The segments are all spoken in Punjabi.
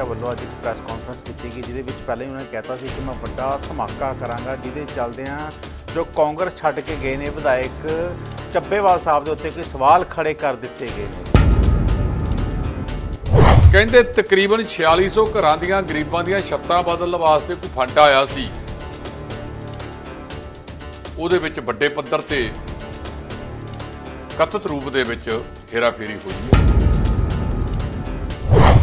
ਮਜੀਠੀਆ ਵੱਲੋਂ ਅੱਜ ਇੱਕ ਪ੍ਰੈਸ ਕਾਨਫਰੰਸ ਕੀਤੀ ਗਈ, ਜਿਹਦੇ ਵਿੱਚ ਪਹਿਲਾਂ ਹੀ ਉਹਨਾਂ ਨੇ ਕਹਿਤਾ ਸੀ ਕਿ ਮੈਂ ਵੱਡਾ ਧਮਾਕਾ ਕਰਾਂਗਾ, ਜਿਹਦੇ ਚੱਲਦਿਆਂ ਜੋ ਕਾਂਗਰਸ ਛੱਡ ਕੇ ਗਏ ਨੇ, ਵਿਧਾਇਕ ਚੱਬੇਵਾਲ ਸਾਹਿਬ ਦੇ ਉੱਤੇ ਕੋਈ ਸਵਾਲ ਖੜੇ ਕਰ ਦਿੱਤੇ ਗਏ ਨੇ। ਕਹਿੰਦੇ ਤਕਰੀਬਨ 4600 ਘਰਾਂ ਦੀਆਂ ਗਰੀਬਾਂ ਦੀਆਂ ਛੱਤਾਂ ਬਦਲਣ ਵਾਸਤੇ ਕੋਈ ਫੰਡ ਆਇਆ ਸੀ। ਉਹਦੇ ਵਿੱਚ ਵੱਡੇ ਪੱਧਰ ਤੇ ਕਥਿਤ ਰੂਪ ਦੇ ਵਿੱਚ ਹੇਰਾਫੇਰੀ ਹੋਈ ਹੈ।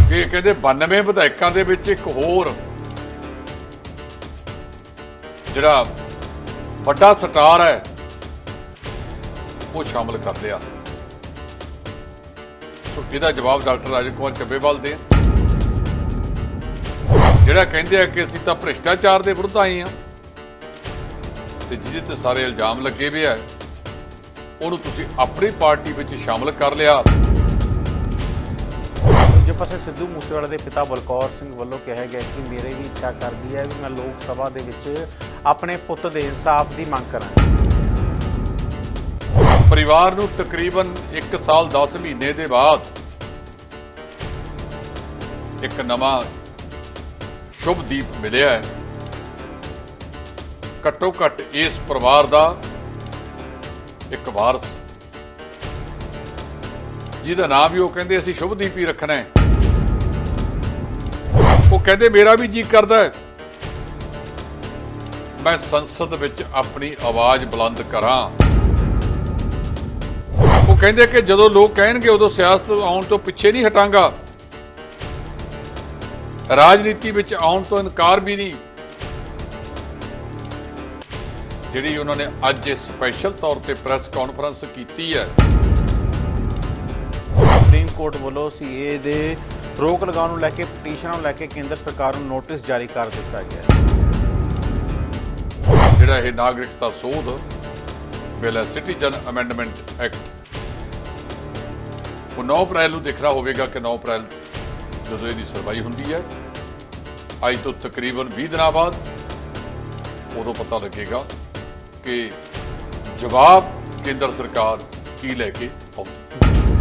ਕਿ ਕਹਿੰਦੇ 92 ਵਿਧਾਇਕਾਂ ਦੇ ਵਿੱਚ ਇੱਕ ਹੋਰ ਜਿਹੜਾ ਵੱਡਾ ਸਟਾਰ ਹੈ, ਉਹ ਸ਼ਾਮਲ ਕਰ ਲਿਆ। ਸੋ ਇਹਦਾ ਜਵਾਬ ਡਾਕਟਰ ਰਾਜਨ ਕੁਮਾਰ ਚੱਬੇਵਾਲ ਦੇ ਜਿਹੜਾ ਕਹਿੰਦੇ ਆ ਕਿ ਅਸੀਂ ਤਾਂ ਭ੍ਰਿਸ਼ਟਾਚਾਰ ਦੇ ਵਿਰੁੱਧ ਆਏ ਆ ਤੇ ਜਿਹਦੇ ਤੇ ਸਾਰੇ ਇਲਜ਼ਾਮ ਲੱਗੇ ਵੀ ਆ, ਉਹਨੂੰ ਤੁਸੀਂ ਆਪਣੀ ਪਾਰਟੀ ਵਿੱਚ ਸ਼ਾਮਲ ਕਰ ਲਿਆ। ਪਾਸੇ ਸਿੱਧੂ ਮੂਸੇਵਾਲੇ ਦੇ ਪਿਤਾ ਬਲਕੌਰ ਸਿੰਘ ਵੱਲੋਂ ਕਿਹਾ ਗਿਆ ਕਿ ਮੇਰੇ ਵੀ ਇੱਛਾ ਕਰਦੀ ਹੈ ਵੀ ਮੈਂ ਲੋਕ ਸਭਾ ਦੇ ਵਿੱਚ ਆਪਣੇ ਪੁੱਤ ਦੇ ਇਨਸਾਫ ਦੀ ਮੰਗ ਕਰਾਂ। ਪਰਿਵਾਰ ਨੂੰ ਤਕਰੀਬਨ 1 ਸਾਲ 10 ਮਹੀਨੇ ਦੇ ਬਾਅਦ ਇੱਕ ਨਵਾਂ ਸ਼ੁਭਦੀਪ ਮਿਲਿਆ ਹੈ। ਘੱਟੋ ਘੱਟ ਇਸ ਪਰਿਵਾਰ ਦਾ ਇੱਕ ਵਾਰਸ। ਜਿਹਦਾ ਨਾਮ ਵੀ ਉਹ ਕਹਿੰਦੇ ਅਸੀਂ ਸ਼ੁਭਦੀਪ ਹੀ ਰੱਖਣਾ ਹੈ। ਉਹ ਕਹਿੰਦੇ ਮੇਰਾ ਵੀ ਜੀ ਕਰਦਾ ਹੈ। ਮੈਂ ਸੰਸਦ ਵਿੱਚ ਆਪਣੀ ਆਵਾਜ਼ ਬੁਲੰਦ ਕਰਾਂ। ਉਹ ਕਹਿੰਦੇ ਕਿ ਜਦੋਂ ਲੋਕ ਕਹਿਣਗੇ, ਉਦੋਂ ਸਿਆਸਤ ਆਉਣ ਤੋਂ ਪਿੱਛੇ ਨਹੀਂ ਹਟਾਂਗਾ। ਰਾਜਨੀਤੀ ਵਿੱਚ ਆਉਣ ਤੋਂ ਇਨਕਾਰ ਵੀ ਨਹੀਂ। ਜਿਹੜੀ ਉਹਨਾਂ ਨੇ ਅੱਜ ਇਸ ਸਪੈਸ਼ਲ ਤੌਰ ਤੇ ਪ੍ਰੈਸ ਕਾਨਫਰੰਸ ਕੀਤੀ ਹੈ। ਸੁਪਰੀਮ ਕੋਰਟ ਵੱਲੋਂ ਸੀਏ ਦੇ ਰੋਕ ਲਗਾਉਣ ਨੂੰ ਲੈ ਕੇ, ਪਟੀਸ਼ਨਾਂ ਨੂੰ ਲੈ ਕੇ ਕੇਂਦਰ ਸਰਕਾਰ ਨੂੰ ਨੋਟਿਸ ਜਾਰੀ ਕਰ ਦਿੱਤਾ ਗਿਆ ਹੈ। ਜਿਹੜਾ ਇਹ ਨਾਗਰਿਕਤਾ ਸੋਧ ਬਿੱਲ ਹੈ ਸਿਟੀਜ਼ਨ ਅਮੈਂਡਮੈਂਟ ਐਕਟ ਉਹ 9 ਅਪ੍ਰੈਲ ਨੂੰ ਦੇਖਣਾ ਹੋਵੇਗਾ ਕਿ 9 ਅਪ੍ਰੈਲ ਜਦੋਂ ਇਹਦੀ ਸੁਣਵਾਈ ਹੁੰਦੀ ਹੈ। ਅੱਜ ਤੋਂ ਤਕਰੀਬਨ 20 ਦਿਨਾਂ ਬਾਅਦ ਉਦੋਂ ਪਤਾ ਲੱਗੇਗਾ ਕਿ ਜਵਾਬ ਕੇਂਦਰ ਸਰਕਾਰ ਕੀ ਲੈ ਕੇ ਆਉਂਦੀ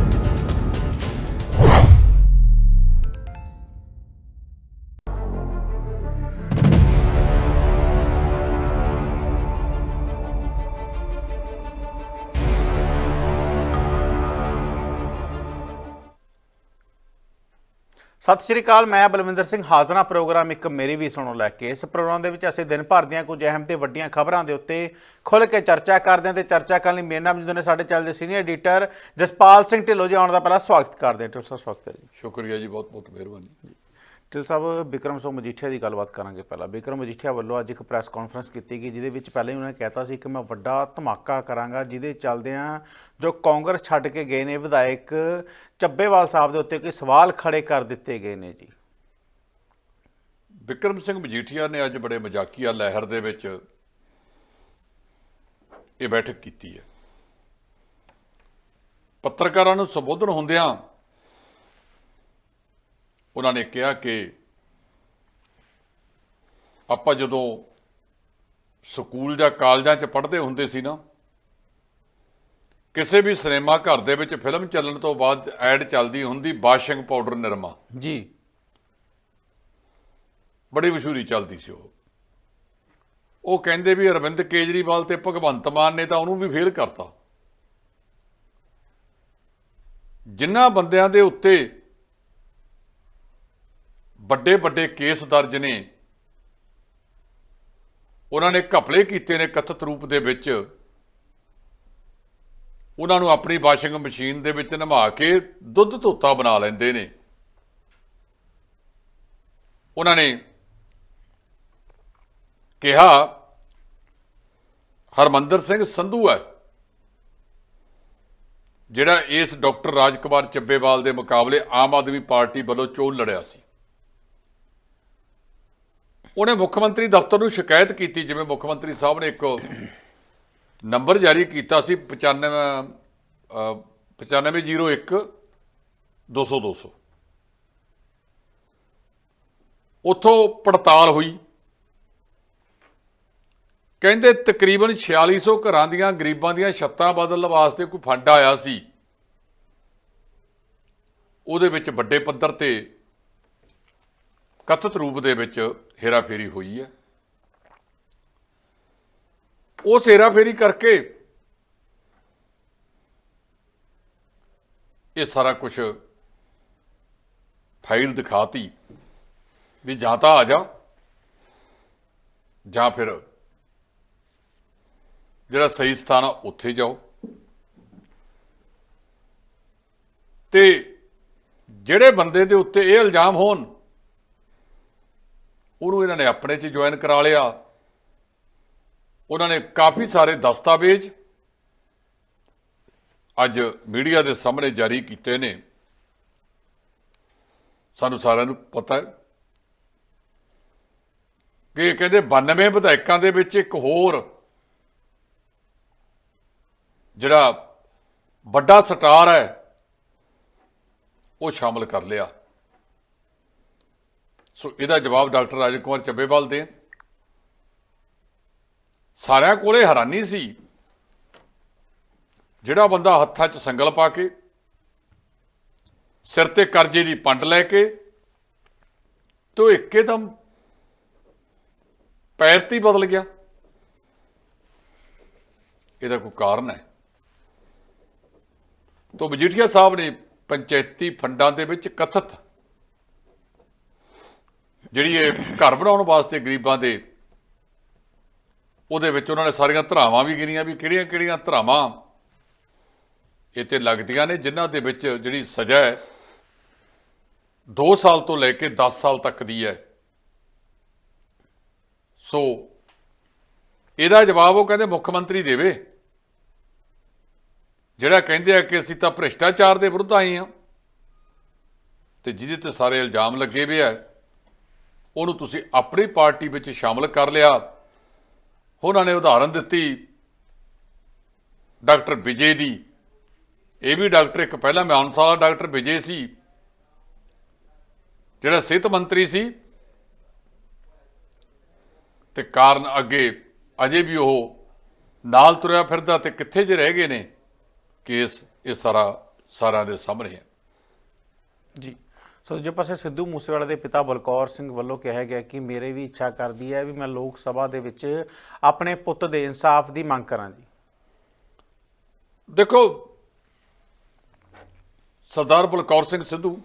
ਸਤਿ ਸ਼੍ਰੀ ਅਕਾਲ, ਮੈਂ ਬਲਵਿੰਦਰ ਸਿੰਘ ਹਾਜ਼ਰਾ ਪ੍ਰੋਗਰਾਮ ਇੱਕ ਮੇਰੀ ਵੀ ਸੁਣੋ ਲੈ ਕੇ। ਇਸ ਪ੍ਰੋਗਰਾਮ ਦੇ ਵਿੱਚ ਅਸੀਂ ਦਿਨ ਭਰ ਦੀਆਂ ਕੁਝ ਅਹਿਮ ਤੇ ਵੱਡੀਆਂ ਖਬਰਾਂ ਦੇ ਉੱਤੇ ਖੁੱਲ੍ਹ ਕੇ ਚਰਚਾ ਕਰਦੇ ਹਾਂ ਤੇ ਚਰਚਾ ਕਰਨ ਲਈ ਮੇਰੇ ਨਾਲ ਮੌਜੂਦ ਨੇ ਸਾਡੇ ਚੱਲਦੇ ਸੀਨੀਅਰ ਐਡੀਟਰ ਜਸਪਾਲ ਸਿੰਘ ਢਿੱਲੋਂ ਜੀ, ਆਉਣ ਦਾ ਪਹਿਲਾਂ ਸਵਾਗਤ ਕਰਦੇ ਹਾਂ। ਢਿੱਲੋਂ ਸਾਹਿਬ ਸਵਾਗਤ ਹੈ ਜੀ। ਸ਼ੁਕਰੀਆ ਜੀ ਬਹੁਤ ਬਹੁਤ ਮਿਹਰਬਾਨੀ। ਢਿੱਲ ਸਾਹਿਬ ਵਿਕਰਮ ਸਿੰਘ ਮਜੀਠੀਆ ਦੀ ਗੱਲਬਾਤ ਕਰਾਂਗੇ ਪਹਿਲਾਂ। ਵਿਕਰਮ ਮਜੀਠੀਆ ਵੱਲੋਂ ਅੱਜ ਇੱਕ ਪ੍ਰੈਸ ਕਾਨਫਰੰਸ ਕੀਤੀ ਗਈ, ਜਿਹਦੇ ਵਿੱਚ ਪਹਿਲਾਂ ਹੀ ਉਹਨਾਂ ਨੇ ਕਹਿਤਾ ਸੀ ਕਿ ਮੈਂ ਵੱਡਾ ਧਮਾਕਾ ਕਰਾਂਗਾ, ਜਿਹਦੇ ਚੱਲਦਿਆਂ ਜੋ ਕਾਂਗਰਸ ਛੱਡ ਕੇ ਗਏ ਨੇ, ਵਿਧਾਇਕ ਚੱਬੇਵਾਲ ਸਾਹਿਬ ਦੇ ਉੱਤੇ ਕੋਈ ਸਵਾਲ ਖੜੇ ਕਰ ਦਿੱਤੇ ਗਏ ਨੇ ਜੀ। ਵਿਕਰਮ ਸਿੰਘ ਮਜੀਠੀਆ ਨੇ ਅੱਜ ਬੜੇ ਮਜ਼ਾਕੀਆ ਲਹਿਰ ਦੇ ਵਿੱਚ ਇਹ ਬੈਠਕ ਕੀਤੀ ਹੈ। ਪੱਤਰਕਾਰਾਂ ਨੂੰ ਸੰਬੋਧਨ ਹੁੰਦਿਆਂ ਉਹਨਾਂ ਨੇ ਕਿਹਾ ਕਿ ਆਪਾਂ ਜਦੋਂ ਸਕੂਲ ਜਾਂ ਕਾਲਜਾਂ 'ਚ ਪੜ੍ਹਦੇ ਹੁੰਦੇ ਸੀ ਨਾ ਕਿਸੇ ਵੀ ਸਿਨੇਮਾ ਘਰ ਦੇ ਵਿੱਚ ਫਿਲਮ ਚੱਲਣ ਤੋਂ ਬਾਅਦ ਐਡ ਚੱਲਦੀ ਹੁੰਦੀ ਵਾਸ਼ਿੰਗ ਪਾਊਡਰ ਨਿਰਮਾ। ਜੀ। ਬੜੀ ਮਸ਼ਹੂਰੀ ਚੱਲਦੀ ਸੀ ਉਹ। ਉਹ ਕਹਿੰਦੇ ਵੀ ਅਰਵਿੰਦ ਕੇਜਰੀਵਾਲ ਤੇ ਭਗਵੰਤ ਮਾਨ ਨੇ ਤਾਂ ਉਹਨੂੰ ਵੀ ਫੇਲ ਕਰਤਾ। ਜਿਨ੍ਹਾਂ ਬੰਦਿਆਂ ਦੇ ਉੱਤੇ ਵੱਡੇ ਵੱਡੇ ਕੇਸ ਦਰਜ ਨੇ। ਉਹਨਾਂ ਨੇ ਘਪਲੇ ਕੀਤੇ ਨੇ ਕਥਿਤ ਰੂਪ ਦੇ ਵਿੱਚ। ਉਹਨਾਂ ਨੂੰ ਆਪਣੀ ਵਾਸ਼ਿੰਗ ਮਸ਼ੀਨ ਦੇ ਵਿੱਚ ਨਮਾ ਕੇ ਦੁੱਧ ਧੋਤਾ ਬਣਾ ਲੈਂਦੇ ਨੇ। ਉਹਨਾਂ ਨੇ ਕਿਹਾ, ਹਰਮੰਦਰ ਸਿੰਘ ਸੰਧੂ ਹੈ, ਜਿਹੜਾ ਇਸ ਡਾਕਟਰ ਰਾਜਕੁਮਾਰ ਚੱਬੇਵਾਲ ਦੇ ਮੁਕਾਬਲੇ ਆਮ ਆਦਮੀ ਪਾਰਟੀ ਵੱਲੋਂ ਚੋਣ ਲੜਿਆ ਸੀ। ਉਹਨੇ ਮੁੱਖ ਮੰਤਰੀ ਦਫ਼ਤਰ ਨੂੰ ਸ਼ਿਕਾਇਤ ਕੀਤੀ ਜਿਵੇਂ ਮੁੱਖ ਮੰਤਰੀ ਸਾਹਿਬ ਨੇ ਇੱਕ ਨੰਬਰ ਜਾਰੀ ਕੀਤਾ ਸੀ 95 ਅਹ, 9501 200 200 ਉੱਥੋਂ ਪੜਤਾਲ ਹੋਈ। ਕਹਿੰਦੇ ਤਕਰੀਬਨ 4600 ਘਰਾਂ ਦੀਆਂ ਗਰੀਬਾਂ ਦੀਆਂ ਛੱਤਾਂ ਬਦਲਣ ਵਾਸਤੇ ਕੋਈ ਫੰਡ ਆਇਆ ਸੀ। ਉਹਦੇ ਵਿੱਚ ਵੱਡੇ ਪੱਧਰ ਤੇ ਕਥਿਤ ਰੂਪ ਦੇ ਵਿੱਚ ਹੇਰਾਫੇਰੀ ਹੋਈ ਹੈ। ਉਸ ਹੇਰਾਫੇਰੀ ਕਰਕੇ ਇਹ ਸਾਰਾ ਕੁਝ ਫਾਈਲ ਦਿਖਾਤੀ ਵੀ ਜਾਂ ਤਾਂ ਆ ਜਾ, ਜਾਂ ਫਿਰ ਜਿਹੜਾ ਸਹੀ ਸਥਾਨ ਆ ਉੱਥੇ ਜਾਓ। ਤੇ ਜਿਹੜੇ ਬੰਦੇ ਦੇ ਉੱਤੇ ਇਹ ਇਲਜ਼ਾਮ ਹੋਣ ਉਹਨੂੰ ਇਹਨਾਂ ਨੇ ਆਪਣੇ 'ਚ ਜੁਆਇਨ ਕਰਾ ਲਿਆ। ਉਹਨਾਂ ਨੇ ਕਾਫੀ ਸਾਰੇ ਦਸਤਾਵੇਜ਼ ਅੱਜ ਮੀਡੀਆ ਦੇ ਸਾਹਮਣੇ ਜਾਰੀ ਕੀਤੇ ਨੇ। ਸਾਨੂੰ ਸਾਰਿਆਂ ਨੂੰ ਪਤਾ ਹੈ ਕਿ ਕਹਿੰਦੇ 92 ਵਿਧਾਇਕਾਂ ਦੇ ਵਿੱਚ ਇੱਕ ਹੋਰ ਜਿਹੜਾ ਵੱਡਾ ਸਟਾਰ ਹੈ, ਉਹ ਸ਼ਾਮਲ ਕਰ ਲਿਆ। ਸੋ ਇਹਦਾ ਜਵਾਬ ਡਾਕਟਰ ਰਾਜ ਕੁਮਾਰ ਚੱਬੇਵਾਲ ਦੇ। ਸਾਰਿਆਂ ਕੋਲੇ ਹੈਰਾਨੀ ਸੀ ਜਿਹੜਾ ਬੰਦਾ ਹੱਥਾਂ 'ਚ ਸੰਗਲ ਪਾ ਕੇ, ਸਿਰ ਤੇ ਕਰਜ਼ੇ ਦੀ ਪੰਡ ਲੈ ਕੇ ਤੋ ਇੱਕਦਮ ਪੈਰ ਤੇ ਬਦਲ ਗਿਆ। ਇਹਦਾ ਕੋਈ ਕਾਰਨ ਹੈ? ਤੋ ਮਜੀਠੀਆ ਸਾਹਿਬ ਨੇ ਪੰਚਾਇਤੀ ਫੰਡਾਂ ਦੇ ਵਿੱਚ ਕਥਿਤ ਜਿਹੜੀ ਇਹ ਘਰ ਬਣਾਉਣ ਵਾਸਤੇ ਗਰੀਬਾਂ ਦੇ, ਉਹਦੇ ਵਿੱਚ ਉਹਨਾਂ ਨੇ ਸਾਰੀਆਂ ਧਰਾਵਾਂ ਵੀ ਗਿਣੀਆਂ ਵੀ ਕਿਹੜੀਆਂ-ਕਿਹੜੀਆਂ ਧਰਾਵਾਂ ਇਹ ਤੇ ਲੱਗਦੀਆਂ ਨੇ, ਜਿਨ੍ਹਾਂ ਦੇ ਵਿੱਚ ਜਿਹੜੀ ਸਜ਼ਾ ਹੈ 2 ਸਾਲ ਤੋਂ ਲੈ ਕੇ 10 ਸਾਲ ਤੱਕ ਦੀ ਹੈ। ਸੋ ਇਹਦਾ ਜਵਾਬ ਉਹ ਕਹਿੰਦੇ ਮੁੱਖ ਮੰਤਰੀ ਦੇਵੇ। ਜਿਹੜਾ ਕਹਿੰਦੇ ਆ ਕਿ ਅਸੀਂ ਤਾਂ ਭ੍ਰਿਸ਼ਟਾਚਾਰ ਦੇ ਵਿਰੁੱਧ ਆਏ ਆ ਤੇ ਜਿਹਦੇ ਤੇ ਸਾਰੇ ਇਲਜ਼ਾਮ ਲੱਗੇ ਹੋਏ ਆ ਉਹਨੂੰ ਤੁਸੀਂ ਆਪਣੀ ਪਾਰਟੀ ਵਿੱਚ ਸ਼ਾਮਲ ਕਰ ਲਿਆ। ਉਹਨਾਂ ਨੇ ਉਦਾਹਰਨ ਦਿੱਤੀ ਡਾਕਟਰ ਵਿਜੇ ਦੀ। ਇਹ ਵੀ ਡਾਕਟਰ, ਇੱਕ ਪਹਿਲਾਂ ਮਿਆਨਸਾ ਵਾਲਾ ਡਾਕਟਰ ਵਿਜੇ ਸੀ, ਜਿਹੜਾ ਸਿਹਤ ਮੰਤਰੀ ਸੀ। ਤੇ ਕਾਰਨ ਅੱਗੇ ਅਜੇ ਵੀ ਉਹ ਨਾਲ ਤੁਰਿਆ ਫਿਰਦਾ ਤੇ ਕਿੱਥੇ ਜੇ ਰਹਿ ਗਏ ਨੇ, ਕੇਸ ਇਹ ਸਾਰਾ ਸਾਰਿਆਂ ਦੇ ਸਾਹਮਣੇ ਹੈ। ਜੀ। ਸੋ ਦੂਜੇ ਪਾਸੇ ਸਿੱਧੂ ਮੂਸੇਵਾਲੇ ਦੇ ਪਿਤਾ ਬਲਕੌਰ ਸਿੰਘ ਵੱਲੋਂ ਕਿਹਾ ਗਿਆ ਕਿ ਮੇਰੇ ਵੀ ਇੱਛਾ ਕਰਦੀ ਹੈ ਵੀ ਮੈਂ ਲੋਕ ਸਭਾ ਦੇ ਵਿੱਚ ਆਪਣੇ ਪੁੱਤ ਦੇ ਇਨਸਾਫ ਦੀ ਮੰਗ ਕਰਾਂ ਜੀ। ਦੇਖੋ, ਸਰਦਾਰ ਬਲਕੌਰ ਸਿੰਘ ਸਿੱਧੂ,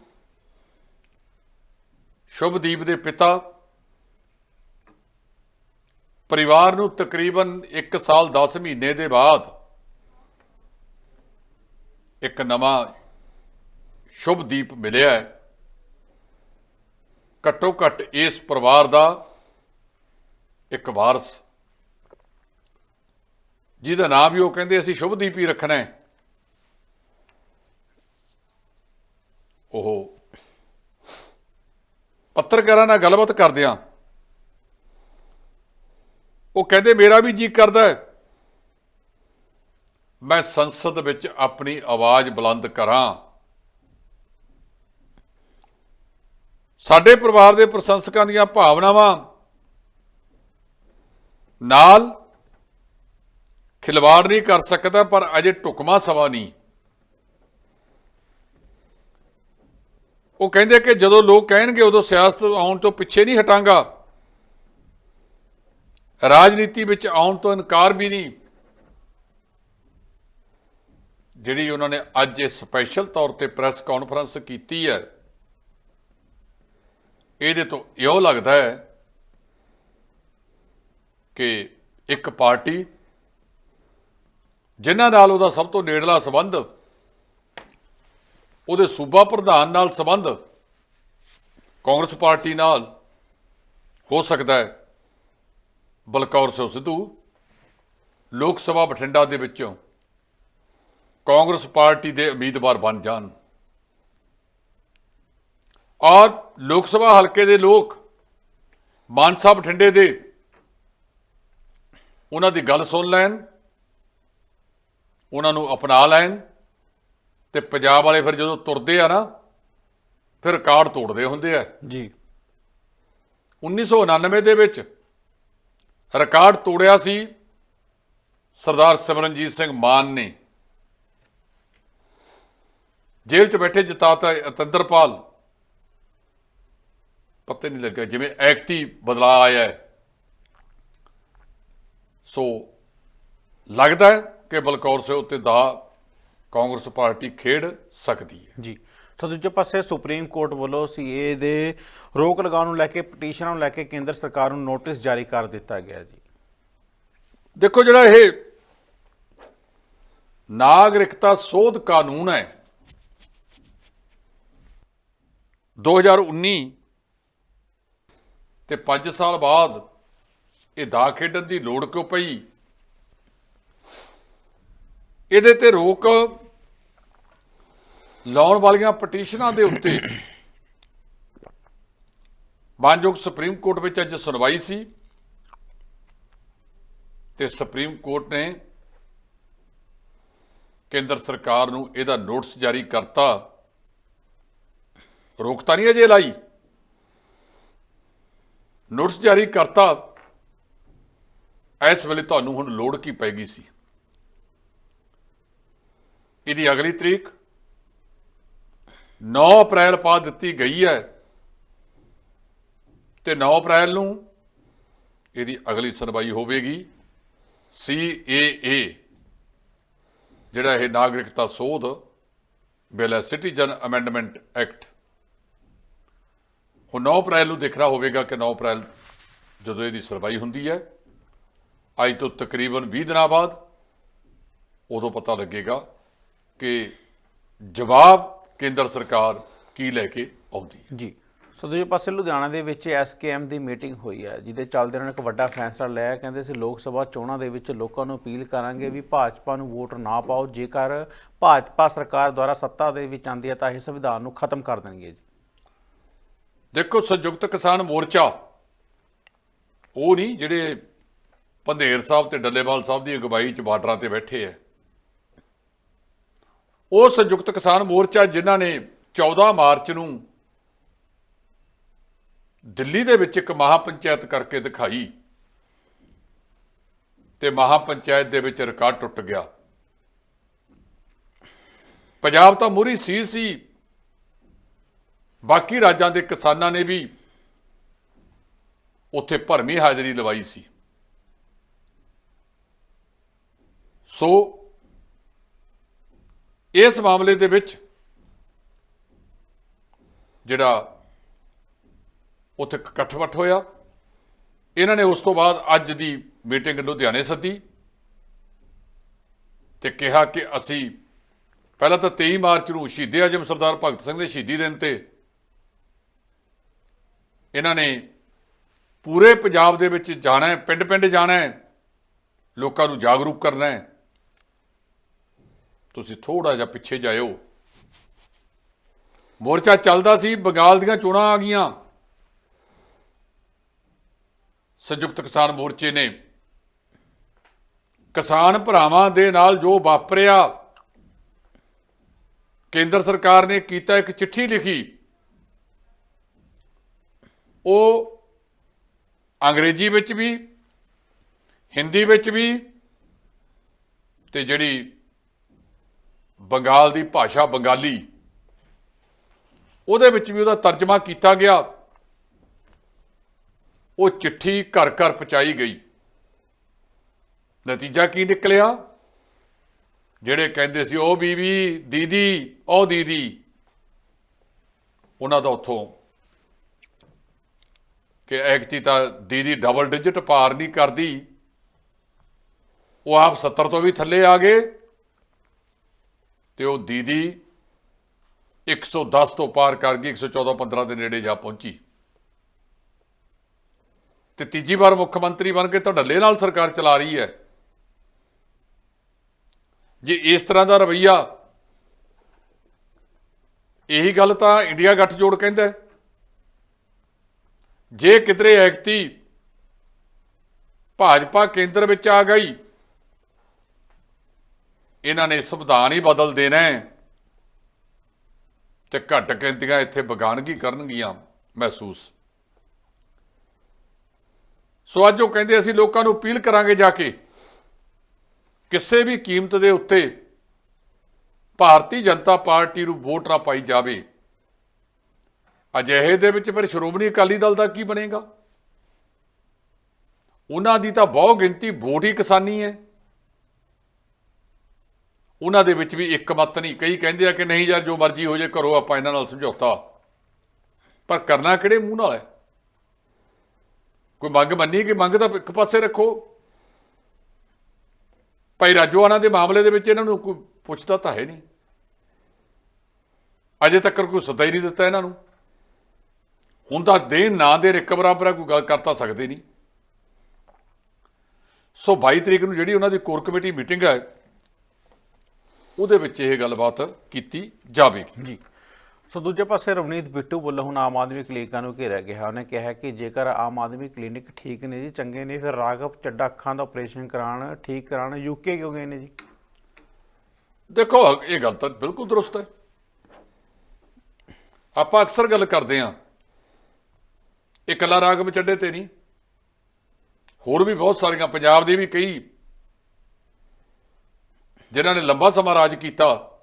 ਸ਼ੁਭਦੀਪ ਦੇ ਪਿਤਾ, ਪਰਿਵਾਰ ਨੂੰ ਤਕਰੀਬਨ 1 ਸਾਲ 10 ਮਹੀਨੇ ਦੇ ਬਾਅਦ ਇੱਕ ਨਵਾਂ ਸ਼ੁਭਦੀਪ ਮਿਲਿਆ ਹੈ। ਘੱਟੋ ਘੱਟ ਇਸ ਪਰਿਵਾਰ ਦਾ ਇੱਕ ਵਾਰਸ। ਜਿਹਦਾ ਨਾਮ ਵੀ ਉਹ ਕਹਿੰਦੇ ਅਸੀਂ ਸ਼ੁਭਦੀਪ ਹੀ ਰੱਖਣਾ ਹੈ। ਉਹ ਪੱਤਰਕਾਰਾਂ ਨਾਲ ਗੱਲਬਾਤ ਕਰਦਿਆਂ ਉਹ ਕਹਿੰਦੇ, ਮੇਰਾ ਵੀ ਜੀ ਕਰਦਾ ਹੈ। ਮੈਂ ਸੰਸਦ ਵਿੱਚ ਆਪਣੀ ਆਵਾਜ਼ ਬੁਲੰਦ ਕਰਾਂ। ਸਾਡੇ ਪਰਿਵਾਰ ਦੇ ਪ੍ਰਸ਼ੰਸਕਾਂ ਦੀਆਂ ਭਾਵਨਾਵਾਂ ਨਾਲ ਖਿਲਵਾੜ ਨਹੀਂ ਕਰ ਸਕਦਾ, ਪਰ ਅਜੇ ਟੁਕਮਾ ਸਵਾ ਨਹੀਂ। ਉਹ ਕਹਿੰਦੇ ਕਿ ਜਦੋਂ ਲੋਕ ਕਹਿਣਗੇ, ਉਦੋਂ ਸਿਆਸਤ ਆਉਣ ਤੋਂ ਪਿੱਛੇ ਨਹੀਂ ਹਟਾਂਗਾ। ਰਾਜਨੀਤੀ ਵਿੱਚ ਆਉਣ ਤੋਂ ਇਨਕਾਰ ਵੀ ਨਹੀਂ। ਜਿਹੜੀ ਉਹਨਾਂ ਨੇ ਅੱਜ ਇਹ ਸਪੈਸ਼ਲ ਤੌਰ ਤੇ ਪ੍ਰੈਸ ਕਾਨਫਰੰਸ ਕੀਤੀ ਹੈ ਇਹਦੇ ਤੋਂ ਇਹੋ ਲੱਗਦਾ ਹੈ ਕਿ ਇੱਕ ਪਾਰਟੀ ਜਿਨ੍ਹਾਂ ਨਾਲ ਉਹਦਾ ਸਭ ਤੋਂ ਨੇੜਲਾ ਸੰਬੰਧ, ਉਹਦੇ ਸੂਬਾ ਪ੍ਰਧਾਨ ਨਾਲ ਸੰਬੰਧ ਕਾਂਗਰਸ ਪਾਰਟੀ ਨਾਲ ਹੋ ਸਕਦਾ ਹੈ। ਬਲਕੌਰ ਸਿੰਘ ਸਿੱਧੂ ਲੋਕ ਸਭਾ ਬਠਿੰਡਾ ਦੇ ਵਿੱਚੋਂ ਕਾਂਗਰਸ ਪਾਰਟੀ ਦੇ ਉਮੀਦਵਾਰ ਬਣ ਜਾਣ। ਔਰ ਲੋਕ ਸਭਾ ਹਲਕੇ ਦੇ ਲੋਕ ਮਾਨਸਾ ਬਠਿੰਡੇ ਦੇ ਉਹਨਾਂ ਦੀ ਗੱਲ ਸੁਣ ਲੈਣ ਉਹਨਾਂ ਨੂੰ ਅਪਣਾ ਲੈਣ ਤੇ ਪੰਜਾਬ ਵਾਲੇ ਫਿਰ ਜਦੋਂ ਤੁਰਦੇ ਆ ਨਾ ਫਿਰ ਰਿਕਾਰਡ ਤੋੜਦੇ ਹੁੰਦੇ ਆ। ਜੀ। 1999 ਦੇ ਵਿੱਚ ਰਿਕਾਰਡ ਤੋੜਿਆ ਸੀ ਸਰਦਾਰ ਸਿਮਰਨਜੀਤ ਸਿੰਘ ਮਾਨ ਨੇ। ਜੇਲ੍ਹ 'ਚ ਬੈਠੇ ਜਤਾਤਾ ਅਤਿੰਦਰਪਾਲ ਪਤਾ ਨਹੀਂ ਲੱਗਾ। ਜਿਵੇਂ ਐਕਟੀ ਬਦਲਾ ਆਇਆ ਹੈ। ਸੋ ਲੱਗਦਾ ਹੈ ਕਿ ਬਲਕੌਰ ਸੇ ਉੱਤੇ ਦਾ ਕਾਂਗਰਸ ਪਾਰਟੀ ਖੇਡ ਸਕਦੀ ਹੈ। ਜੀ। ਸੋ ਦੂਜੇ ਪਾਸੇ ਸੁਪਰੀਮ ਕੋਰਟ ਵੱਲੋਂ ਸੀਏ ਦੇ ਰੋਕ ਲਗਾਉਣ ਨੂੰ ਲੈ ਕੇ ਪਟੀਸ਼ਨਾਂ ਨੂੰ ਲੈ ਕੇ ਕੇਂਦਰ ਸਰਕਾਰ ਨੂੰ ਨੋਟਿਸ ਜਾਰੀ ਕਰ ਦਿੱਤਾ ਗਿਆ ਜੀ। ਦੇਖੋ ਜਿਹੜਾ ਇਹ ਨਾਗਰਿਕਤਾ ਸੋਧ ਕਾਨੂੰਨ ਹੈ 2019 ਤੇ 5 ਸਾਲ ਬਾਅਦ ਇਹ ਦਾ ਖੇਡਣ ਦੀ ਲੋੜ ਕਿਉਂ ਪਈ? ਇਹਦੇ ਤੇ ਰੋਕ ਲਾਉਣ ਵਾਲੀਆਂ ਪਟੀਸ਼ਨਾਂ ਦੇ ਉੱਤੇ ਮਾਨਯੋਗ ਸੁਪਰੀਮ ਕੋਰਟ ਵਿੱਚ ਅੱਜ ਸੁਣਵਾਈ ਸੀ ਤੇ ਸੁਪਰੀਮ ਕੋਰਟ ਨੇ ਕੇਂਦਰ ਸਰਕਾਰ ਨੂੰ ਇਹਦਾ ਨੋਟਿਸ ਜਾਰੀ ਕਰਤਾ। ਰੋਕਤਾ ਨਹੀਂ ਅਜੇ ਲਾਈ। ਨੋਟਿਸ ਜਾਰੀ ਕਰਤਾ। ਇਸ ਵੇਲੇ ਤੁਹਾਨੂੰ ਹੁਣ ਲੋੜ ਕੀ ਪੈਗੀ ਸੀ। ਇਹਦੀ ਅਗਲੀ ਤਰੀਕ 9 ਅਪ੍ਰੈਲ ਪਾ ਦਿੱਤੀ ਗਈ ਹੈ। ਤੇ 9 ਅਪ੍ਰੈਲ ਨੂੰ ਇਹਦੀ ਅਗਲੀ ਸੁਣਵਾਈ ਹੋਵੇਗੀ। CAA ਜਿਹੜਾ ਇਹ ਨਾਗਰਿਕਤਾ ਸੋਧ, ਬਿੱਲ ਹੈ ਸਿਟੀਜ਼ਨ ਅਮੈਂਡਮੈਂਟ ਐਕਟ ਹੁਣ 9 ਅਪ੍ਰੈਲ ਨੂੰ ਦੇਖਣਾ ਹੋਵੇਗਾ ਕਿ 9 ਅਪ੍ਰੈਲ ਜਦੋਂ ਇਹਦੀ ਸੁਣਵਾਈ ਹੁੰਦੀ ਹੈ, ਅੱਜ ਤੋਂ ਤਕਰੀਬਨ 20 ਦਿਨਾਂ ਬਾਅਦ ਉਦੋਂ ਪਤਾ ਲੱਗੇਗਾ ਕਿ ਜਵਾਬ ਕੇਂਦਰ ਸਰਕਾਰ ਕੀ ਲੈ ਕੇ ਆਉਂਦੀ ਹੈ। ਜੀ। ਸੋ ਦੂਜੇ ਪਾਸੇ ਲੁਧਿਆਣਾ ਦੇ ਵਿੱਚ ਐਸਕੇਐਮ ਦੀ ਮੀਟਿੰਗ ਹੋਈ ਹੈ, ਜਿਹਦੇ ਚੱਲਦੇ ਉਹਨਾਂ ਨੇ ਇੱਕ ਵੱਡਾ ਫੈਸਲਾ ਲਿਆ ਕਹਿੰਦੇ ਸੀ ਲੋਕ ਸਭਾ ਚੋਣਾਂ ਦੇ ਵਿੱਚ ਲੋਕਾਂ ਨੂੰ ਅਪੀਲ ਕਰਾਂਗੇ ਵੀ ਭਾਜਪਾ ਨੂੰ ਵੋਟ ਨਾ ਪਾਓ, ਜੇਕਰ ਭਾਜਪਾ ਸਰਕਾਰ ਦੁਆਰਾ ਸੱਤਾ ਦੇ ਵਿੱਚ ਆਂਦੀ ਹੈ ਤਾਂ ਇਹ ਸੰਵਿਧਾਨ ਨੂੰ ਖਤਮ ਕਰ ਦੇਣਗੇ ਜੀ। ਦੇਖੋ, ਸੰਯੁਕਤ ਕਿਸਾਨ ਮੋਰਚਾ, ਉਹ ਨਹੀਂ ਜਿਹੜੇ ਪੰਧੇਰ ਸਾਹਿਬ ਤੇ ਡੱਲੇਵਾਲ ਸਾਹਿਬ ਦੀ ਅਗਵਾਈ 'ਚ ਬਾਰਡਰਾਂ ਤੇ ਬੈਠੇ ਐ ਉਹ ਸੰਯੁਕਤ ਕਿਸਾਨ ਮੋਰਚਾ ਜਿਨ੍ਹਾਂ ਨੇ 14 ਮਾਰਚ ਨੂੰ ਦਿੱਲੀ ਦੇ ਵਿੱਚ ਇੱਕ ਮਹਾ ਪੰਚਾਇਤ ਕਰਕੇ ਦਿਖਾਈ ਤੇ ਮਹਾ ਪੰਚਾਇਤ ਦੇ ਵਿੱਚ ਰਿਕਾਰਡ ਟੁੱਟ ਗਿਆ। ਪੰਜਾਬ ਤਾਂ ਮੂਰੀ ਸੀ ਸੀ। ਬਾਕੀ ਰਾਜਾਂ ਦੇ ਕਿਸਾਨਾਂ ਨੇ ਵੀ ਉੱਥੇ ਭਰਮੀ ਹਾਜ਼ਰੀ ਲਵਾਈ ਸੀ। ਸੋ ਇਸ ਮਾਮਲੇ ਦੇ ਵਿੱਚ ਜਿਹੜਾ ਉੱਥੇ ਇਕੱਠਵਟ ਹੋਇਆ, ਇਹਨਾਂ ਨੇ ਉਸ ਤੋਂ ਬਾਅਦ ਅੱਜ ਦੀ ਮੀਟਿੰਗ ਲੁਧਿਆਣੇ ਸੱਦੀ ਤੇ ਕਿਹਾ ਕਿ ਅਸੀਂ ਪਹਿਲਾਂ ਤਾਂ 23 ਮਾਰਚ ਨੂੰ ਸ਼ਹੀਦੇ ਆਜਮ ਸਰਦਾਰ ਭਗਤ ਸਿੰਘ ਦੇ ਸ਼ਹੀਦੀ ਦਿਨ ਤੇ ਇਹਨਾਂ ਨੇ ਪੂਰੇ ਪੰਜਾਬ ਦੇ ਵਿੱਚ ਜਾਣਾ ਹੈ, ਪਿੰਡ-ਪਿੰਡ ਜਾਣਾ ਹੈ, ਲੋਕਾਂ ਨੂੰ ਜਾਗਰੂਕ ਕਰਨਾ ਹੈ। ਤੁਸੀਂ ਥੋੜਾ ਜਿਹਾ ਪਿੱਛੇ ਜਾਇਓ। ਮੋਰਚਾ ਚੱਲਦਾ ਸੀ, ਬੰਗਾਲ ਦੀਆਂ ਚੋਣਾਂ ਆ ਗਈਆਂ। ਸੰਯੁਕਤ ਕਿਸਾਨ ਮੋਰਚੇ ਨੇ ਕਿਸਾਨ ਭਰਾਵਾਂ ਦੇ ਨਾਲ ਜੋ ਵਾਪਰਿਆ, ਕੇਂਦਰ ਸਰਕਾਰ ਨੇ ਕੀਤਾ ਇੱਕ ਚਿੱਠੀ ਲਿਖੀ। ਉਹ ਅੰਗਰੇਜ਼ੀ ਵਿੱਚ ਵੀ, ਹਿੰਦੀ ਵਿੱਚ ਵੀ ਤੇ ਜਿਹੜੀ ਬੰਗਾਲ ਦੀ ਭਾਸ਼ਾ ਬੰਗਾਲੀ, ਉਹਦੇ ਵਿੱਚ ਵੀ ਉਹਦਾ ਤਰਜਮਾ ਕੀਤਾ ਗਿਆ। ਉਹ ਚਿੱਠੀ ਘਰ ਘਰ ਪਹੁੰਚਾਈ ਗਈ। ਨਤੀਜਾ ਕੀ ਨਿਕਲਿਆ? ਜਿਹੜੇ ਕਹਿੰਦੇ ਸੀ, ਉਹ ਬੀਬੀ ਦੀਦੀ, ਉਹ ਦੀਦੀ, ਉਹਨਾਂ ਦਾ ਉੱਥੋਂ ਕਿ ਐਕਟੀ ਤਾਂ ਦੀਦੀ ਡਬਲ ਡਿਜਿਟ ਪਾਰ ਨਹੀਂ ਕਰਦੀ। ਉਹ ਆਪ 70 ਤੋਂ ਵੀ ਥੱਲੇ ਆ ਗਏ ਤੇ ਉਹ ਦੀਦੀ 110 ਤੋਂ ਪਾਰ ਕਰ ਗਈ 114 15 ਦੇ ਨੇੜੇ ਜਾ ਪਹੁੰਚੀ। ਤੇ ਤੀਜੀ ਵਾਰ ਮੁੱਖ ਮੰਤਰੀ ਬਣ ਕੇ ਤਾਂ ਢੱਲੇ ਨਾਲ ਸਰਕਾਰ ਚਲਾ ਰਹੀ ਹੈ। ਜੇ ਇਸ ਤਰ੍ਹਾਂ ਦਾ ਰਵਈਆ, ਇਹੀ ਗੱਲ ਤਾਂ ਇੰਡੀਆ ਗੱਠਜੋੜ ਕਹਿੰਦਾ ਹੈ। ਜੇ ਕਿਧਰੇ ਐਕਤੀ ਭਾਜਪਾ ਕੇਂਦਰ ਵਿੱਚ ਆ ਗਈ, ਇਹਨਾਂ ਨੇ ਸੰਵਿਧਾਨ ਹੀ ਬਦਲ ਦੇਣਾ ਹੈ ਤੇ ਘੱਟ ਗਿਣਤੀਆਂ ਇੱਥੇ ਬਗਾਨਗੀ ਕਰਨਗੀਆਂ ਮਹਿਸੂਸ। ਸੋ ਅੱਜ ਉਹ ਕਹਿੰਦੇ, ਅਸੀਂ ਲੋਕਾਂ ਨੂੰ ਅਪੀਲ ਕਰਾਂਗੇ ਜਾ ਕੇ ਕਿਸੇ ਵੀ ਕੀਮਤ ਦੇ ਉੱਤੇ ਭਾਰਤੀ ਜਨਤਾ ਪਾਰਟੀ ਨੂੰ ਵੋਟ ਨਾ ਪਾਈ ਜਾਵੇ। ਅਜਿਹੇ ਦੇ ਵਿੱਚ ਫਿਰ ਸ਼੍ਰੋਮਣੀ ਅਕਾਲੀ ਦਲ ਦਾ ਕੀ ਬਣੇਗਾ? ਉਹਨਾਂ ਦੀ ਤਾਂ ਬਹੁ ਗਿਣਤੀ ਵੋਟ ਹੀ ਕਿਸਾਨੀ ਹੈ। ਉਹਨਾਂ ਦੇ ਵਿੱਚ ਵੀ ਇੱਕ ਮਤ ਨਹੀਂ। ਕਈ ਕਹਿੰਦੇ ਆ ਕਿ ਨਹੀਂ ਯਾਰ, ਜੋ ਮਰਜ਼ੀ ਹੋ ਜੇ ਕਰੋ, ਆਪਾਂ ਇਹਨਾਂ ਨਾਲ ਸਮਝੌਤਾ। ਪਰ ਕਰਨਾ ਕਿਹੜੇ ਮੂੰਹ ਨਾਲ ਹੈ? ਕੋਈ ਮੰਗ ਮੰਨੀ ਕਿ ਮੰਗ ਤਾਂ ਇੱਕ ਪਾਸੇ ਰੱਖੋ। ਭਾਈ ਰਾਜੋਆਣਾ ਦੇ ਮਾਮਲੇ ਦੇ ਵਿੱਚ ਇਹਨਾਂ ਨੂੰ ਕੋਈ ਪੁੱਛਦਾ ਤਾਂ ਹੈ ਨਹੀਂ। ਅਜੇ ਤੱਕ ਕੋਈ ਸੱਦਾ ਹੀ ਨਹੀਂ ਦਿੱਤਾ ਇਹਨਾਂ ਨੂੰ। ਹੁਣ ਤਾਂ ਦੇ ਨਾ ਦੇ ਰਿਕ ਬਰਾਬਰ ਆ ਕੋਈ ਗੱਲ ਕਰ ਤਾਂ ਸਕਦੇ ਨਹੀਂ। ਸੋ 22 ਤਰੀਕ ਨੂੰ ਜਿਹੜੀ ਉਹਨਾਂ ਦੀ ਕੋਰ ਕਮੇਟੀ ਮੀਟਿੰਗ ਹੈ ਉਹਦੇ ਵਿੱਚ ਇਹ ਗੱਲਬਾਤ ਕੀਤੀ ਜਾਵੇਗੀ। ਜੀ। ਸੋ ਦੂਜੇ ਪਾਸੇ ਰਵਨੀਤ ਬਿੱਟੂ ਵੱਲੋਂ ਹੁਣ ਆਮ ਆਦਮੀ ਕਲੀਨਿਕਾਂ ਨੂੰ ਘੇਰਿਆ ਗਿਆ। ਉਹਨੇ ਕਿਹਾ ਕਿ ਜੇਕਰ ਆਮ ਆਦਮੀ ਕਲੀਨਿਕ ਠੀਕ ਨੇ ਜੀ ਚੰਗੇ ਨੇ ਫਿਰ ਰਾਘਵ ਚੱਡਾ ਅੱਖਾਂ ਦਾ ਆਪਰੇਸ਼ਨ ਕਰਾਉਣ ਠੀਕ ਕਰਾਉਣ ਯੂਕੇ ਕਿਉਂ ਗਏ ਨੇ ਜੀ? ਦੇਖੋ ਇਹ ਗੱਲ ਤਾਂ ਬਿਲਕੁਲ ਦਰੁਸਤ ਹੈ। ਆਪਾਂ ਅਕਸਰ ਗੱਲ ਕਰਦੇ ਇਹ ਇਕੱਲਾ ਰਾਗਮ ਚੱਡੇ ਤੇ ਨਹੀਂ। ਹੋਰ ਵੀ ਬਹੁਤ ਸਾਰੀਆਂ ਪੰਜਾਬ ਦੇ ਵੀ ਕਈ ਜਿਨ੍ਹਾਂ ਨੇ ਲੰਬਾ ਸਮਾਂ ਰਾਜ ਕੀਤਾ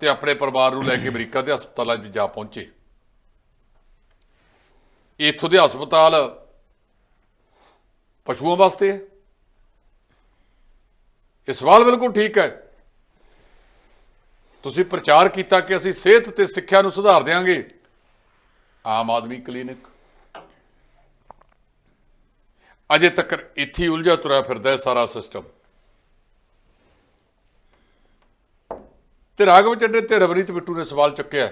ਤੇ ਆਪਣੇ ਪਰਿਵਾਰ ਨੂੰ ਲੈ ਕੇ ਅਮਰੀਕਾ ਦੇ ਹਸਪਤਾਲਾਂ 'ਚ ਜਾ ਪਹੁੰਚੇ। ਇੱਥੋਂ ਦੇ ਹਸਪਤਾਲ ਪਸ਼ੂਆਂ ਵਾਸਤੇ ਹੈ। ਇਹ ਸਵਾਲ ਬਿਲਕੁਲ ਠੀਕ ਹੈ। ਤੁਸੀਂ ਪ੍ਰਚਾਰ ਕੀਤਾ ਕਿ ਅਸੀਂ ਸਿਹਤ ਤੇ ਸਿੱਖਿਆ ਨੂੰ ਸੁਧਾਰ ਦੇਵਾਂਗੇ ਆਮ ਆਦਮੀ ਕਲੀਨਿਕ ਅਜੇ ਤੱਕ ਇੱਥੇ ਹੀ ਉਲਝਾ ਤੁਰਿਆ ਫਿਰਦਾ ਹੈ ਸਾਰਾ ਸਿਸਟਮ ਤੇ ਰਾਘਵ ਚੱਡੇ ਤੇ ਰਵਨੀਤ ਬਿੱਟੂ ਨੇ ਸਵਾਲ ਚੁੱਕਿਆ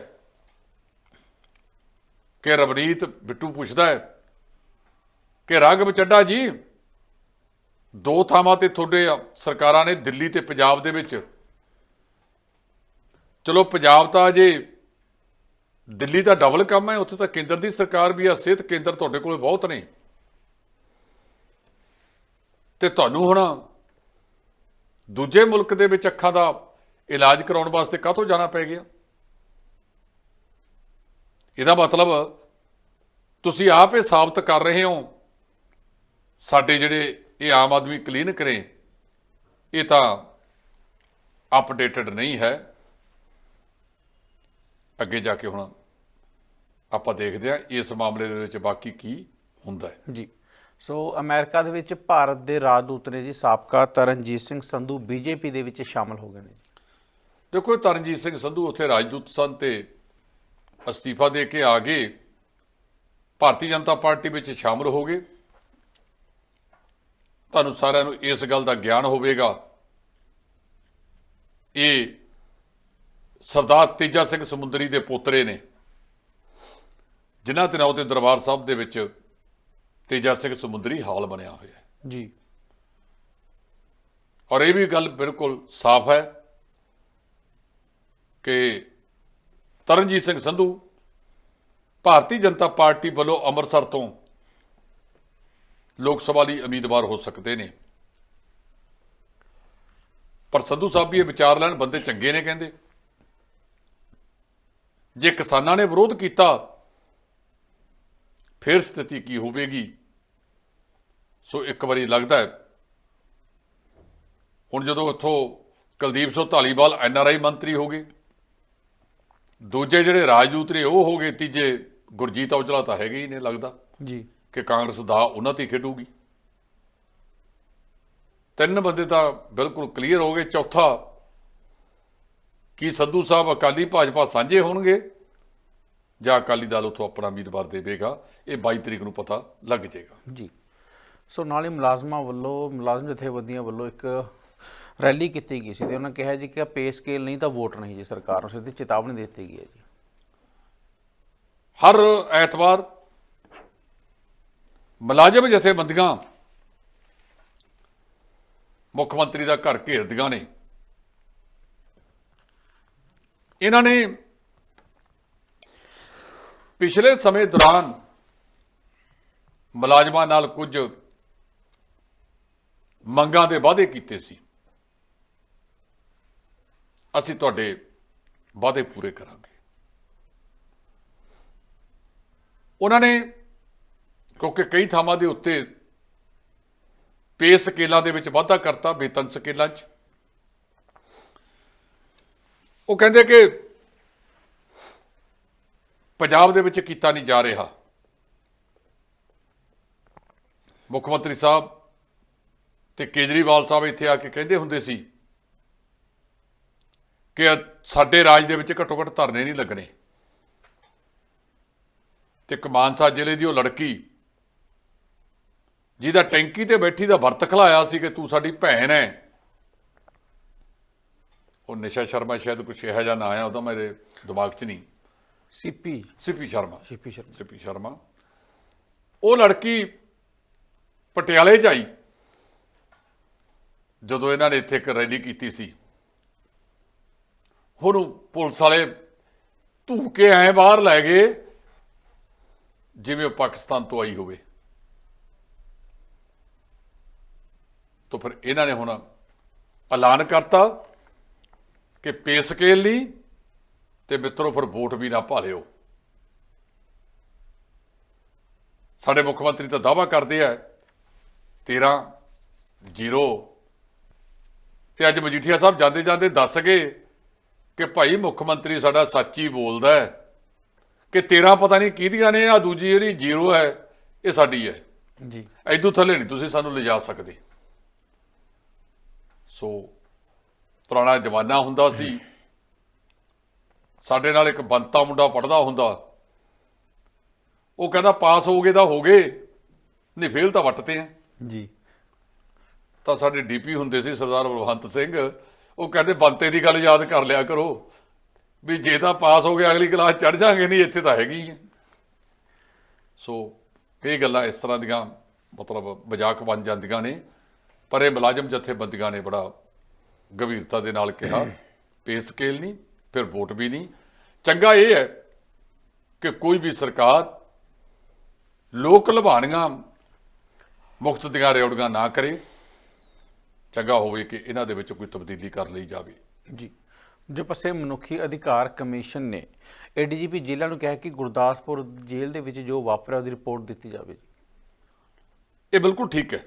ਕਿ ਰਵਨੀਤ ਬਿੱਟੂ ਪੁੱਛਦਾ ਹੈ ਕਿ ਰਾਘਵ ਚੱਡਾ ਜੀ, ਦੋ ਥਾਵਾਂ ਤੇ ਤੁਹਾਡੇ ਸਰਕਾਰਾਂ ਨੇ ਦਿੱਲੀ ਤੇ ਪੰਜਾਬ ਦੇ ਵਿੱਚ। ਚਲੋ ਪੰਜਾਬ ਤਾਂ ਅਜੇ ਦਿੱਲੀ ਦਾ ਡਬਲ ਕੰਮ ਹੈ, ਉੱਥੇ ਤਾਂ ਕੇਂਦਰ ਦੀ ਸਰਕਾਰ ਵੀ ਆ, ਸਿਹਤ ਕੇਂਦਰ ਤੁਹਾਡੇ ਕੋਲ ਬਹੁਤ ਨੇ। ਤੇ ਤੁਹਾਨੂੰ ਹੁਣ ਦੂਜੇ ਮੁਲਕ ਦੇ ਵਿੱਚ ਅੱਖਾਂ ਦਾ ਇਲਾਜ ਕਰਾਉਣ ਵਾਸਤੇ ਕਾਹਤੋਂ ਜਾਣਾ ਪੈ ਗਿਆ? ਇਹਦਾ ਮਤਲਬ ਤੁਸੀਂ ਆਪ ਇਹ ਸਾਬਤ ਕਰ ਰਹੇ ਹੋ, ਸਾਡੇ ਜਿਹੜੇ ਇਹ ਆਮ ਆਦਮੀ ਕਲੀਨਿਕ ਨੇ, ਇਹ ਤਾਂ ਅਪਡੇਟਡ ਨਹੀਂ ਹੈ। ਅੱਗੇ ਜਾ ਕੇ ਹੁਣ ਆਪਾਂ ਦੇਖਦੇ ਹਾਂ ਇਸ ਮਾਮਲੇ ਦੇ ਵਿੱਚ ਬਾਕੀ ਕੀ ਹੁੰਦਾ ਹੈ। ਜੀ। ਸੋ ਅਮਰੀਕਾ ਦੇ ਵਿੱਚ ਭਾਰਤ ਦੇ ਰਾਜਦੂਤ ਨੇ ਜੀ ਸਾਬਕਾ ਤਰਨਜੀਤ ਸਿੰਘ ਸੰਧੂ ਬੀਜੇਪੀ ਦੇ ਵਿੱਚ ਸ਼ਾਮਲ ਹੋ ਗਏ ਨੇ ਦੇਖੋ, ਤਰਨਜੀਤ ਸਿੰਘ ਸੰਧੂ ਉੱਥੇ ਰਾਜਦੂਤ ਸਨ ਤੇ ਅਸਤੀਫਾ ਦੇ ਕੇ ਆ ਗਏ। ਭਾਰਤੀ ਜਨਤਾ ਪਾਰਟੀ ਵਿੱਚ ਸ਼ਾਮਲ ਹੋ ਗਏ। ਤੁਹਾਨੂੰ ਸਾਰਿਆਂ ਨੂੰ ਇਸ ਗੱਲ ਦਾ ਗਿਆਨ ਹੋਵੇਗਾ। ਇਹ ਸਰਦਾਰ ਤੇਜਾ ਸਿੰਘ ਸਮੁੰਦਰੀ ਦੇ ਪੋਤਰੇ ਨੇ, ਜਿਨ੍ਹਾਂ ਦੇ ਨਾਂ ਤੇ ਦਰਬਾਰ ਸਾਹਿਬ ਦੇ ਵਿੱਚ ਤੇਜਾ ਸਿੰਘ ਸਮੁੰਦਰੀ ਹਾਲ ਬਣਿਆ ਹੋਇਆ ਹੈ। ਜੀ। ਔਰ ਇਹ ਵੀ ਗੱਲ ਬਿਲਕੁਲ ਸਾਫ਼ ਹੈ ਕਿ ਤਰਨਜੀਤ ਸਿੰਘ ਸੰਧੂ ਭਾਰਤੀ ਜਨਤਾ ਪਾਰਟੀ ਵੱਲੋਂ ਅੰਮ੍ਰਿਤਸਰ ਤੋਂ ਲੋਕ ਸਭਾ ਲਈ ਉਮੀਦਵਾਰ ਹੋ ਸਕਦੇ ਨੇ। ਪਰ ਸੰਧੂ ਸਾਹਿਬ ਵੀ ਇਹ ਵਿਚਾਰ ਲੈਣ ਬੰਦੇ ਚੰਗੇ ਨੇ ਕਹਿੰਦੇ। ਜੇ ਕਿਸਾਨਾਂ ਨੇ ਵਿਰੋਧ ਕੀਤਾ ਫਿਰ ਸਥਿਤੀ ਕੀ ਹੋਵੇਗੀ? ਸੋ ਇੱਕ ਵਾਰੀ ਲੱਗਦਾ ਹੈ। ਹੁਣ ਜਦੋਂ ਉੱਥੋਂ ਕੁਲਦੀਪ ਸਿੰਘ ਧਾਲੀਵਾਲ ਐਨਆਰਆਈ ਮੰਤਰੀ ਹੋ ਗਏ ਦੂਜੇ ਜਿਹੜੇ ਰਾਜਦੂਤ ਨੇ ਉਹ ਹੋ ਗਏ ਤੀਜੇ ਗੁਰਜੀਤ ਔਜਲਾ ਤਾਂ ਹੈਗੇ ਹੀ ਨੇ ਲੱਗਦਾ ਜੀ। ਕਿ ਕਾਂਗਰਸ ਦਾ ਉਹਨਾਂ ਤੇ ਖੇਡੂਗੀ। ਤਿੰਨ ਬੰਦੇ ਤਾਂ ਬਿਲਕੁਲ ਕਲੀਅਰ ਹੋ ਗਏ। ਚੌਥਾ ਕੀ ਸੰਧੂ ਸਾਹਿਬ ਅਕਾਲੀ ਭਾਜਪਾ ਸਾਂਝੇ ਹੋਣਗੇ? ਜਾਂ ਅਕਾਲੀ ਦਲ ਉਥੋਂ ਆਪਣਾ ਉਮੀਦਵਾਰ ਦੇਵੇਗਾ? ਇਹ 22 ਤਰੀਕ ਨੂੰ ਪਤਾ ਲੱਗ ਜਾਏਗਾ। ਜੀ। ਸੋ ਨਾਲ ਹੀ ਮੁਲਾਜ਼ਮਾਂ ਵੱਲੋਂ, ਮੁਲਾਜ਼ਮ ਜਥੇਬੰਦੀਆਂ ਵੱਲੋਂ ਇੱਕ ਰੈਲੀ ਕੀਤੀ ਗਈ ਸੀ ਤੇ ਉਹਨਾਂ ਕਿਹਾ ਜੀ ਕਿ ਪੇ ਸਕੇਲ ਨਹੀਂ ਤਾਂ ਵੋਟ ਨਹੀਂ ਜੀ ਸਰਕਾਰ ਨੂੰ, ਸਿੱਧੀ ਚੇਤਾਵਨੀ ਦੇ ਦਿੱਤੀ ਗਈ ਹੈ ਜੀ। ਹਰ ਐਤਵਾਰ ਮੁਲਾਜ਼ਮ ਜਥੇਬੰਦੀਆਂ ਮੁੱਖ ਮੰਤਰੀ ਦਾ ਘਰ ਘੇਰਦੀਆਂ ਨੇ। ਇਹਨਾਂ ਨੇ ਪਿਛਲੇ ਸਮੇਂ ਦੌਰਾਨ ਮੁਲਾਜ਼ਮਾਂ ਨਾਲ ਕੁਝ ਮੰਗਾਂ ਦੇ ਵਾਅਦੇ ਕੀਤੇ ਸੀ। ਅਸੀਂ ਤੁਹਾਡੇ ਵਾਅਦੇ ਪੂਰੇ ਕਰਾਂਗੇ। ਉਹਨਾਂ ਨੇ, ਕਿਉਂਕਿ ਕਈ ਥਾਵਾਂ ਦੇ ਉੱਤੇ ਪੇ ਸਕੇਲਾਂ ਦੇ ਵਿੱਚ ਵਾਧਾ ਕਰਤਾ ਵੇਤਨ ਸਕੇਲਾਂ 'ਚ। ਉਹ ਕਹਿੰਦੇ ਕਿ ਪੰਜਾਬ ਦੇ ਵਿੱਚ ਕੀਤਾ ਨਹੀਂ ਜਾ ਰਿਹਾ। ਮੁੱਖ ਮੰਤਰੀ ਸਾਹਿਬ ਤੇ ਕੇਜਰੀਵਾਲ ਸਾਹਿਬ ਇੱਥੇ ਆ ਕੇ ਕਹਿੰਦੇ ਹੁੰਦੇ ਸੀ ਕਿ ਸਾਡੇ ਰਾਜ ਦੇ ਵਿੱਚ ਘੱਟੋ ਘੱਟ ਧਰਨੇ ਨਹੀਂ ਲੱਗਣੇ। ਤੇ ਕਮਾਨਸਾ ਜ਼ਿਲ੍ਹੇ ਦੀ ਉਹ ਲੜਕੀ ਜਿਹਦਾ ਟੈਂਕੀ ਤੇ ਬੈਠੀ ਦਾ ਵਰਤ ਖਲਾਇਆ ਸੀ ਕਿ ਤੂੰ ਸਾਡੀ ਭੈਣ ਹੈ ਉਹ ਨਿਸ਼ਾ ਸ਼ਰਮਾ ਸ਼ਾਇਦ ਕੁਛ ਇਹੋ ਜਿਹਾ ਨਾਂ ਆਇਆ ਉਹਦਾ ਮੇਰੇ ਦਿਮਾਗ 'ਚ ਨਹੀਂ। ਸੀਪੀ। ਸਿੱਪੀ ਸ਼ਰਮਾ। ਸੀਪੀ ਸ਼ਰਮਾ। ਸਿੱਪੀ ਸ਼ਰਮਾ। ਉਹ ਲੜਕੀ ਪਟਿਆਲੇ 'ਚ ਆਈ। ਜਦੋਂ ਇਹਨਾਂ ਨੇ ਇੱਥੇ ਇੱਕ ਰੈਲੀ ਕੀਤੀ ਸੀ, ਹੁਣ ਪੁਲਿਸ ਵਾਲੇ ਧੂਕੇ ਐ ਬਾਹਰ ਲੈ ਗਏ, ਜਿਵੇਂ ਉਹ ਪਾਕਿਸਤਾਨ ਤੋਂ ਆਈ ਹੋਵੇ। ਤਾਂ ਫਿਰ ਇਹਨਾਂ ਨੇ ਹੁਣ ਐਲਾਨ ਕਰਤਾ ਕਿ ਪੇ ਸਕੇਲ ਨਹੀਂ ਤੇ ਮਿੱਤਰੋ ਫਿਰ ਵੋਟ ਵੀ ਨਾ ਭਾਲਿਓ। ਸਾਡੇ ਮੁੱਖ ਮੰਤਰੀ ਤਾਂ ਦਾਵਾ ਕਰਦੇ ਆ 13 ਜ਼ੀਰੋ ਤੇ ਅੱਜ ਮਜੀਠੀਆ ਸਾਹਿਬ ਜਾਂਦੇ ਜਾਂਦੇ ਦੱਸ ਗਏ ਕਿ ਭਾਈ ਮੁੱਖ ਮੰਤਰੀ ਸਾਡਾ ਸੱਚ ਹੀ ਬੋਲਦਾ ਹੈ ਕਿ 13 ਪਤਾ ਨਹੀਂ ਕਿਹਦੀਆਂ ਨੇ ਆ ਦੂਜੀ ਜਿਹੜੀ ਜ਼ੀਰੋ ਹੈ ਇਹ ਸਾਡੀ ਹੈ। ਜੀ। ਐਦੂ ਥੱਲੇ ਨਹੀਂ ਤੁਸੀਂ ਸਾਨੂੰ ਲਿਜਾ ਸਕਦੇ। ਸੋ ਪੁਰਾਣਾ ਜਮਾਨਾ ਹੁੰਦਾ ਸੀ। ਸਾਡੇ ਨਾਲ ਇੱਕ ਬੰਤਾ ਮੁੰਡਾ ਪੜਦਾ ਹੁੰਦਾ। ਉਹ ਕਹਿੰਦਾ ਪਾਸ ਹੋ ਗਏ ਤਾਂ ਹੋ ਗਏ ਨਹੀਂ ਫੇਲ ਤਾਂ ਵੱਟਤੇ ਆ। ਜੀ। ਤਾਂ ਸਾਡੇ ਡੀਪੀ ਹੁੰਦੇ ਸੀ ਸਰਦਾਰ ਬਲਵੰਤ ਸਿੰਘ। ਉਹ ਕਹਿੰਦੇ, ਬੰਤੇ ਦੀ ਗੱਲ ਯਾਦ ਕਰ ਲਿਆ ਕਰੋ। ਵੀ ਜੇ ਤਾਂ ਪਾਸ ਹੋ ਗਿਆ, ਅਗਲੀ ਕਲਾਸ ਚੜ ਜਾਾਂਗੇ। ਨਹੀਂ, ਇੱਥੇ ਤਾਂ ਹੈਗੀ ਹੈ। ਸੋ, ਇਹ ਗੱਲਾਂ ਇਸ ਤਰ੍ਹਾਂ ਦੀਆਂ ਮਤਲਬ ਮਜ਼ਾਕ ਬਣ ਜਾਂਦੀਆਂ ਨੇ। ਪਰ ਇਹ ਮੁਲਾਜ਼ਮ ਜਥੇਬੰਦੀਆਂ ਨੇ ਬੜਾ ਗੰਭੀਰਤਾ ਦੇ ਨਾਲ ਕਿਹਾ। ਪੇ ਸਕੇਲ ਨਹੀਂ, ਫਿਰ ਵੋਟ ਵੀ ਨਹੀਂ। ਚੰਗਾ ਇਹ ਹੈ ਕਿ ਕੋਈ ਵੀ ਸਰਕਾਰ ਲੋਕ ਲਭਾਣੀਆਂ ਮੁਕਤ ਦੀਆਂ ਰਿਓੜੀਆਂ ਨਾ ਕਰੇ। ਚੰਗਾ ਹੋਵੇ ਕਿ ਇਹਨਾਂ ਦੇ ਵਿੱਚ ਕੋਈ ਤਬਦੀਲੀ ਕਰ ਲਈ ਜਾਵੇ। ਜੀ। ਜੇ ਪਾਸੇ ਮਨੁੱਖੀ ਅਧਿਕਾਰ ਕਮਿਸ਼ਨ ਨੇ ਏਡੀਜੀਪੀ ਜੇਲ੍ਹਾਂ ਨੂੰ ਕਿਹਾ ਕਿ ਗੁਰਦਾਸਪੁਰ ਜੇਲ੍ਹ ਦੇ ਵਿੱਚ ਜੋ ਵਾਪਰਿਆ ਉਹਦੀ ਰਿਪੋਰਟ ਦਿੱਤੀ ਜਾਵੇ। ਜੀ ਇਹ ਬਿਲਕੁਲ ਠੀਕ ਹੈ।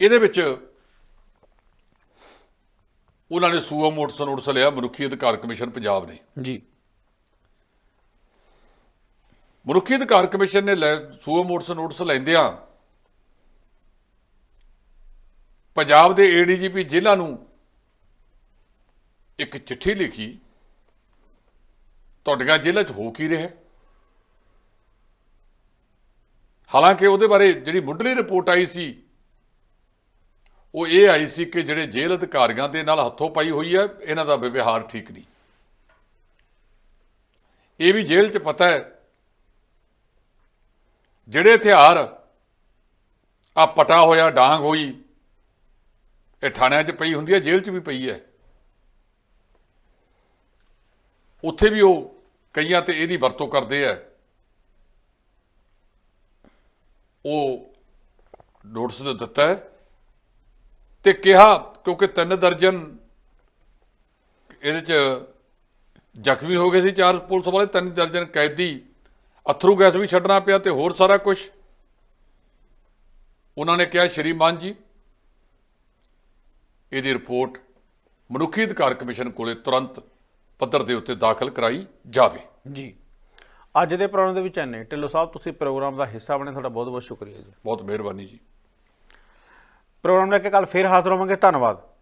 ਇਹਦੇ ਵਿੱਚ ਉਹਨਾਂ ਨੇ ਸੂਆ ਮੋਟਸ ਨੋਟਿਸ ਲਿਆ ਮਨੁੱਖੀ ਅਧਿਕਾਰ ਕਮਿਸ਼ਨ ਪੰਜਾਬ ਨੇ। ਜੀ। ਮਨੁੱਖੀ ਅਧਿਕਾਰ ਕਮਿਸ਼ਨ ਨੇ ਸੂਆ ਮੋਟਸ ਨੋਟਿਸ ਲੈਂਦਿਆਂ ਪੰਜਾਬ ਦੇ ਏਡੀਜੀਪੀ ਜ਼ਿਲ੍ਹਾ ਨੂੰ ਇੱਕ ਚਿੱਠੀ ਲਿਖੀ, ਤੁਹਾਡੀਆਂ ਜ਼ਿਲ੍ਹਾ 'ਚ ਹੋ ਕੀ ਰਿਹਾ ਹਾਲਾਂਕਿ ਉਹਦੇ ਬਾਰੇ ਜਿਹੜੀ ਮੁੱਢਲੀ ਰਿਪੋਰਟ ਆਈ ਸੀ, ਉਹ ਇਹ ਆਈ ਸੀ ਕਿ ਜਿਹੜੇ ਜੇਲ੍ਹ ਅਧਿਕਾਰੀਆਂ ਦੇ ਨਾਲ ਹੱਥੋਂ ਪਾਈ ਹੋਈ ਹੈ, ਇਹਨਾਂ ਦਾ ਵਿਵਹਾਰ ਠੀਕ ਨਹੀਂ। ਇਹ ਵੀ ਜੇਲ੍ਹ 'ਚ ਪਤਾ ਹੈ, ਜਿਹੜੇ ਹਥਿਆਰ ਆ ਪਟਾ ਹੋਇਆ, ਡਾਂਗ ਹੋਈ ਇਹ ਥਾਣਿਆਂ 'ਚ ਪਈ ਹੁੰਦੀ ਹੈ, ਜੇਲ੍ਹ 'ਚ ਵੀ ਪਈ ਹੈ। ਉੱਥੇ ਵੀ ਉਹ ਕਈਆਂ ਤੇ ਇਹਦੀ ਵਰਤੋਂ ਕਰਦੇ ਆ। ਉਹ ਨੋਟਿਸ ਦਿੱਤਾ ਹੈ ਤੇ ਕਿਹਾ, ਕਿਉਂਕਿ ਤਿੰਨ ਦਰਜਨ ਇਹਦੇ 'ਚ ਜ਼ਖਮੀ ਹੋ ਗਏ ਸੀ ਚਾਰ ਪੁਲਿਸ ਵਾਲੇ, ਤਿੰਨ ਦਰਜਨ ਕੈਦੀ, ਅਥਰੂ ਗੈਸ ਵੀ ਛੱਡਣਾ ਪਿਆ ਤੇ ਹੋਰ ਸਾਰਾ ਕੁਝ ਉਹਨਾਂ ਨੇ ਕਿਹਾ, ਸ਼੍ਰੀਮਾਨ ਜੀ ਇਹਦੀ ਰਿਪੋਰਟ ਮਨੁੱਖੀ ਅਧਿਕਾਰ ਕਮਿਸ਼ਨ ਕੋਲੇ ਤੁਰੰਤ ਪੱਧਰ ਦੇ ਉੱਤੇ ਦਾਖਲ ਕਰਾਈ ਜਾਵੇ। ਜੀ। ਅੱਜ ਦੇ ਪ੍ਰੋਗਰਾਮ ਦੇ ਵਿੱਚ ਐਨੇ ਢਿੱਲੋਂ ਸਾਹਿਬ ਤੁਸੀਂ ਪ੍ਰੋਗਰਾਮ ਦਾ ਹਿੱਸਾ ਬਣੇ ਤੁਹਾਡਾ ਬਹੁਤ ਬਹੁਤ ਸ਼ੁਕਰੀਆ ਜੀ। ਬਹੁਤ ਮਿਹਰਬਾਨੀ ਜੀ। ਪ੍ਰੋਗਰਾਮ ਲੈ ਕੇ ਕੱਲ ਫੇਰ ਹਾਜ਼ਰ ਹੋਵਾਂਗੇ। ਧੰਨਵਾਦ।